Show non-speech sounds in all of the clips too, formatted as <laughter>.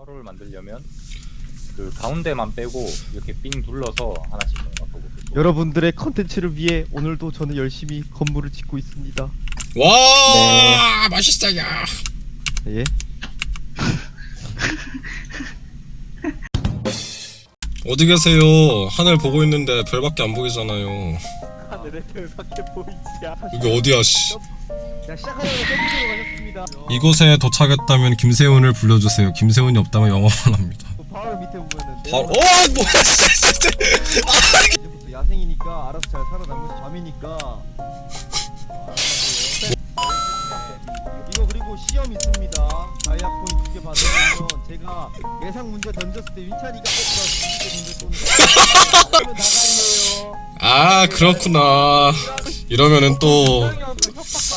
화로를 만들려면 그 가운데만 빼고 이렇게 삥 둘러서 하나씩 넣어보고 여러분들의 컨텐츠를 위해 오늘도 저는 열심히 건물을 짓고 있습니다. 와 맛있어요. 예. <laughs> 어디 계세요? 하늘 보고 있는데 별밖에 안 보이잖아요. 보이지 않아. 여기 어디야 씨. 자 시작하자마자 점프로 가셨습니다. 이곳에 도착했다면 김세훈을 불러주세요. 김세훈이 없다면 영어만 합니다. 또 바로 밑에 보면은 바로 어 내려가- 뭐야 진짜. <laughs> 이제부터 야생이니까 알아서 잘 살아남으시 밤이니까. 아, 알아서 이거 그리고 시험 있습니다. 다이아 코인 두개 받으면 제가 예상 문제 던졌을 때 윈찬이가 어, 나 문제 쏜다. 그러면 나가요. 아 그렇구나. 이러면은 또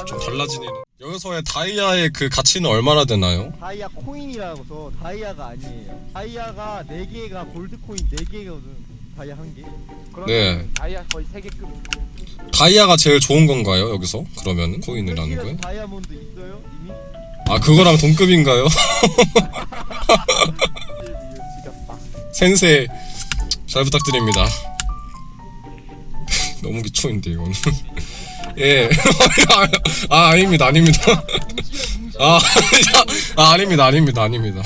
좀 달라지네. 여기서의 다이아의 그 가치는 얼마나 되나요? 다이아 코인이라고서 다이아가 아니에요. 다이아가 4개가 골드 코인 4개거든. 다이아 한 개. 네. 다이아 거의 세계급 다이아가 제일 좋은 건가요? 여기서 그러면은 코인이라는 거예요? 다이아몬드 있어요? 이미? 아 그거랑 동급인가요? <laughs> <laughs> 지겹다. 센세 잘 부탁드립니다. 너무 기초인데 이거는. <laughs> 예. <laughs> 아 아닙니다 아닙니다. 아, <laughs> 아 아닙니다 아닙니다 아닙니다.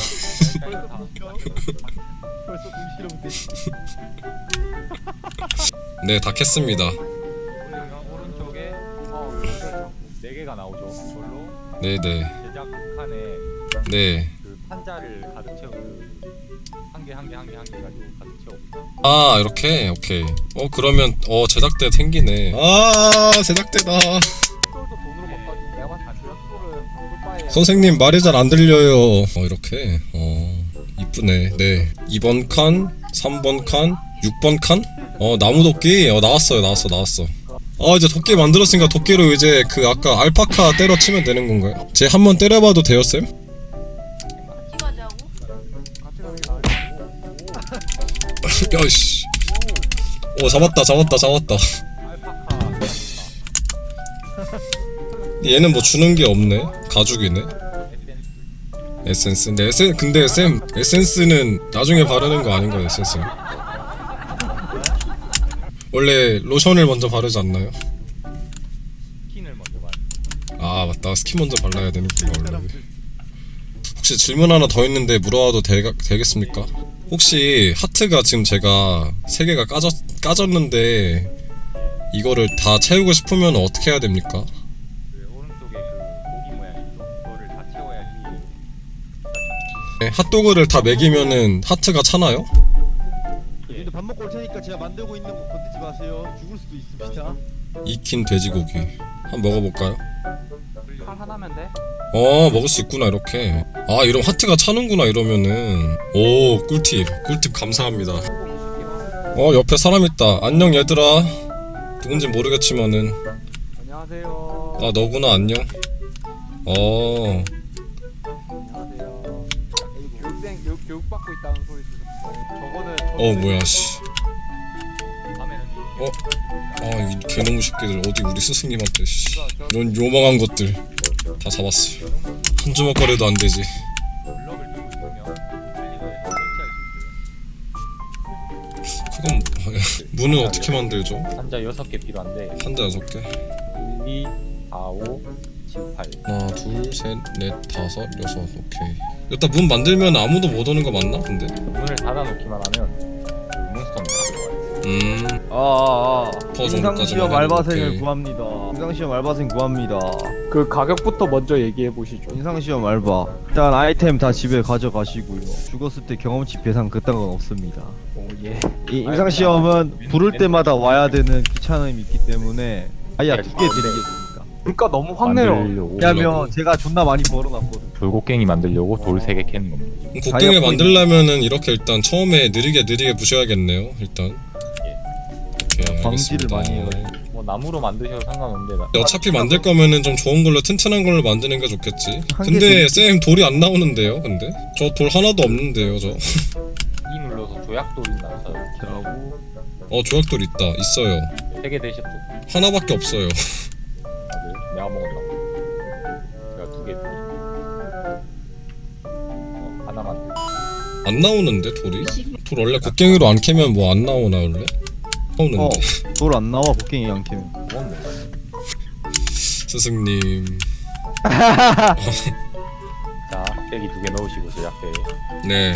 네 다 캤습니다. 오른쪽에. 네 개가 나오죠. 그걸로 네네 제작 칸에 네. 그 판자를 가득 채워 그한 개 한 개 한 개 한 개 가지고 가득 채워. 아 이렇게 오케이. 어 그러면 어 제작대 생기네. 아 제작대다. 선생님 말이 잘 안 들려요. 어 이렇게. 어 이쁘네. 네. 2번 칸, 3번 칸, 6번 칸. 어 나무 도끼. 어 나왔어요. 나왔어. 나왔어. 아 이제 도끼 만들었으니까 도끼로 이제 그 아까 알파카 때려치면 되는 건가요? 제한번 때려봐도 돼요 쌤? 야씨. 오 잡았다 잡았다 잡았다. 얘는 뭐 주는 게 없네. 가죽이네. 에센스 에센스. 근데 에센 근데 쌤 에센스는 나중에 바르는 거 아닌가요 에센스는? 원래 로션을 먼저 바르지 않나요? 아 맞다 스킨 먼저 발라야 되는구나 원래. 혹시 질문 하나 더 있는데 물어봐도 되, 되겠습니까? 혹시 하트가 지금 제가 세 개가 까졌 까졌는데 이거를 다 채우고 싶으면 어떻게 해야 됩니까? 그 오른쪽에 그 고기 모양 있죠. 그거를 다 채워야지. 네, 핫도그를 다 먹이면은 하트가 차나요? 근데 밥 먹고 올 테니까 제가 만들고 있는 거 건드지 마세요. 죽을 수도 있습니다. 익힌 돼지고기 한번 먹어볼까요? 칼 하나면 돼? 어 먹을 수 있구나 이렇게 아 이런 하트가 차는구나 이러면은 오 꿀팁 꿀팁 감사합니다 어 옆에 사람 있다 안녕 얘들아 누군지 모르겠지만은 안녕하세요. 아 너구나 안녕 어 안녕하세요. 교육생 교육 교육 받고 있다는 소리 들었어요. 저거는 어 뭐야 씨. 밤에는 어? 아, 이 개놈의 새끼들 어디 우리 스승님한테 씨. 이런 요망한 것들 다 잡았어. 한 주먹거리도 안 되지. 그건 문은 어떻게 만들죠? 한자 6개 필요한데 한대 여섯 개. 1, 2, 4, 5, 7, 8 하나, 둘, 셋, 넷, 다섯, 여섯. 오케이. 일단 문 만들면 아무도 못 오는 거 맞나? 근데? 문을 닫아놓기만 하면 다 음. 아아 퍼 임상 정도까지만 시험 해도 알바생을. 구합니다. 임상 시험 알바생 구합니다. 그 가격부터 먼저 얘기해 보시죠. 임상 시험 알바. 일단 아이템 다 집에 가져가시고요. 죽었을 때 경험치 배상 그딴 건 없습니다. 오 예. 이 임상 시험은 부를 때마다 와야 되는 귀찮음이 있기 때문에 아야 두개 드리겠습니다. 물가 너무 확 내려. 만들려고 왜냐면 제가 존나 많이 벌어놨거든. 돌곡갱이 만들려고 돌 3개 캐는 겁니다 곡괭이 다이아 만들려면은 이렇게 일단 처음에 느리게 느리게 부셔야겠네요. 일단. 광질을 알겠습니다. 많이 해요. 뭐 나무로 만드셔도 상관없는데 나- 어차피 만들 거면은 좀 좋은 걸로 튼튼한 걸로 만드는 게 좋겠지. 한 근데 개쌤 돌이 안 나오는데요. 근데 저 돌 하나도 없는데요. 저. <laughs> E 눌러서 조약돌 있나 찾아보고 하고 어 조약돌 있다. 있어요. 3개 되셨죠? 하나밖에 없어요. 다들 내가 먹었나 제가 두개 드리 어, 하나만 안 나오는데 돌이? 집돌 원래 곡괭이로 안 캐면 뭐 안 나오나 원래? 나오는데 어, <laughs> 돌 안 나와 복갱이 안 뭔가 스승님. 자 흑백이 두 개 넣으시고 제작대에. 네.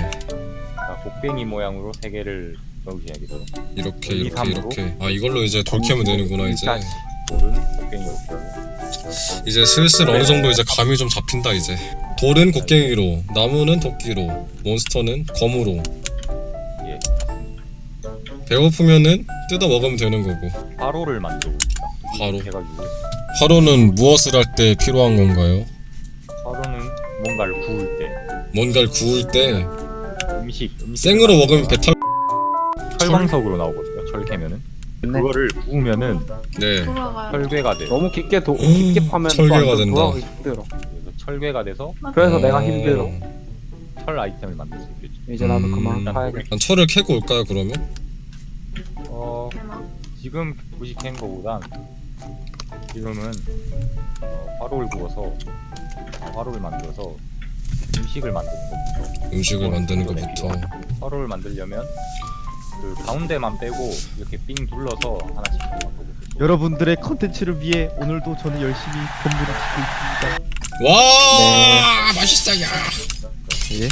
자 곡괭이 모양으로 세 개를 넣으셔야겠죠. 이렇게 이, 이렇게 삼으로? 이렇게. 아 이걸로 이제 돌 캐면 되는구나 이제. 일단 돌은 곡괭이 넣고. 이제 슬슬 어느 정도 이제 감이 좀 잡힌다 이제. 돌은 곡괭이로 나무는 도끼로 몬스터는 검으로. 예 배고프면은 뜯어 먹으면 되는 거고 화로를 만들고 있다 화로. 해가지고 화로는 무엇을 할 때 필요한 건가요? 화로는 뭔가를 구울 때 뭔가를 구울 때 음식 음식 생으로 먹으면 배탈 철광석으로 나오거든요 철 캐면은 그거를 구우면은 네 돌아가요. 철괴가 돼요 너무 깊게 도, 음, 깊게 파면 또안 된다. 돌아가기 힘들어. 그래서 철괴가 돼서 그래서 어. 내가 힘들어. 철 아이템을 만들 수 있겠죠 이제 나도 음. 그만 파야겠다. 난 철을 캐고 올까요 그러면? 지금 구식한 거보단 지금은 어, 화로를 구워서 아, 화로를 만들어서 음식을 만드는 것부터 음식을 어, 만드는 것부터. 화로를 만들려면 그 가운데만 빼고 이렇게 삥 둘러서 하나씩 만들고 여러분들의 컨텐츠를 위해 오늘도 저는 열심히 건물을 짓고 있습니다. 와 맛있다 야 예?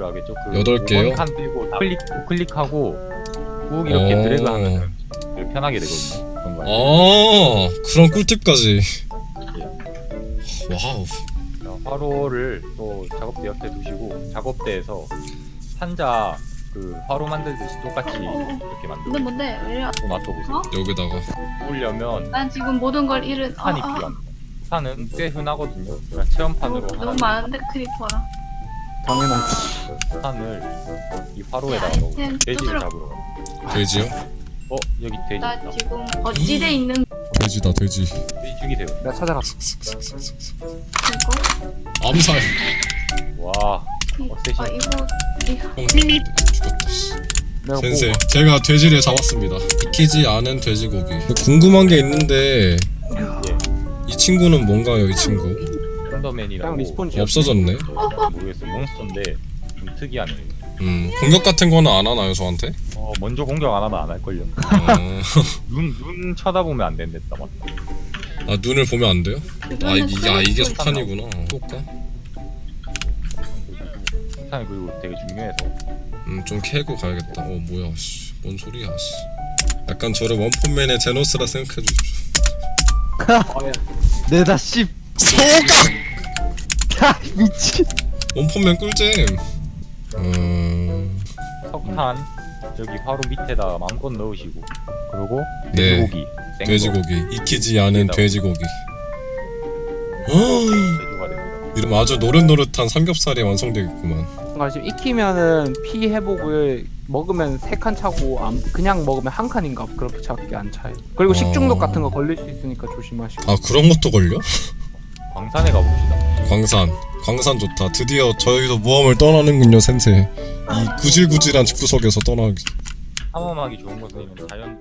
필요하겠죠. 그 여덟 개요? 5번 칸다 클릭 클릭하고 꾹 이렇게 어. 드래그하면 편하게 되거든요. 그런 거 아니에요? 아 그런 꿀팁까지 와우 자, 화로를 또 작업대 옆에 두시고 작업대에서 산자 그 화로 만들듯이 똑같이 이렇게 만들고 근데 뭔데? 왜 놔둬보세요. 어? 여기다가 구우려면 난 지금 모든 걸 잃은. 아, 산이 아, 필요합니다. 산은 꽤 흔하거든요. 체험판으로 너무, 하나 많은데 크리퍼랑. 당연하지. 산을 이 화로에다가 야, 넣고 아이템 돼지를. 잡으러 가요. 돼지요? 어 여기 돼지 나 있다. 지금 어찌돼 있는 돼지다 돼지 돼지 죽이세요. 내가 찾아갔어. 거? 암살 와 어, 셋이. 아 이거 이거 형 죽었다 내가 센세 뭐 제가 돼지를 잡았습니다 익히지 않은 돼지고기 궁금한 게 있는데 예. 이 친구는 뭔가요 이 친구 썬더맨이라고 그냥 리스폰지. 없어졌네 모르겠어요. 몬스터인데 좀 특이하네요. 음 공격 같은 거는 안 하나요 저한테? 어 먼저 공격 안 하면 안 할 걸요. 어, <laughs> 눈, 눈 쳐다보면 안 된댔다 맞다. 아 눈을 보면 안 돼요? 아, 이, 아 이게 크리퍼 석탄이구나 볼까? 석탄이 그리고 되게 중요해서 음좀 캐고 가야겠다 어 뭐야 씨. 뭔 소리야 씨. 약간 저를 원펀맨의 제노스라 생각해 주십시오 내다 씨 소각. 야 미친. 원펀맨 꿀잼 음... 석탄 여기 화로 밑에다 마음껏 넣으시고 그리고 네. 돼지고기 생거 돼지고기 익히지 않은. 돼지고기 됩니다. 이러면 아주 노릇노릇한 삼겹살이 완성되겠구만 뭔가 지금 익히면은 피 회복을 먹으면 세 칸 차고 안, 그냥 먹으면 한 칸인가 그렇게 차게 안 차요. 그리고 어. 식중독 같은 거 걸릴 수 있으니까 조심하시고. 아 그런 것도 걸려? 광산에 가봅시다. 광산. 광산 좋다. 드디어 저희도 모험을 떠나는군요 센세 이 구질구질한 집구석에서 떠나기. 탐험하기 좋은 것은 자연